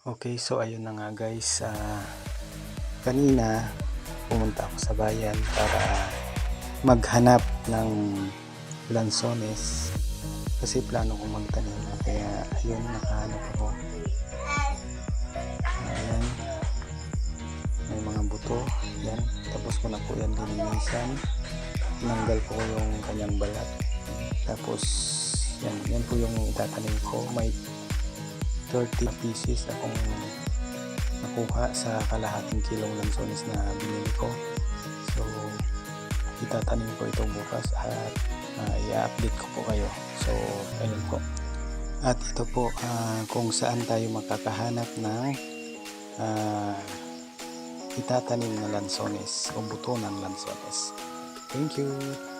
Okay, so ayun na nga guys. ah, kanina, pumunta ako sa bayan para maghanap ng lansones. Kasi plano kong magtanim. Kaya ayun, nakahanap ako. Ayan. May mga buto. Yan. Tapos ko na po yan dininisan. Tinanggal ko yung kanyang balat. Tapos, yan. Yan po yung itatanim ko. May 30 pieces akong nakuha sa kalahating kilong lansones na binili ko. So, itatanim ko ito bukas at ah, i-update ko po kayo. So, ayun po. At ito po ah, kung saan tayo makakahanap ng ah, itatanim na lansones o buto ng lansones. Thank you!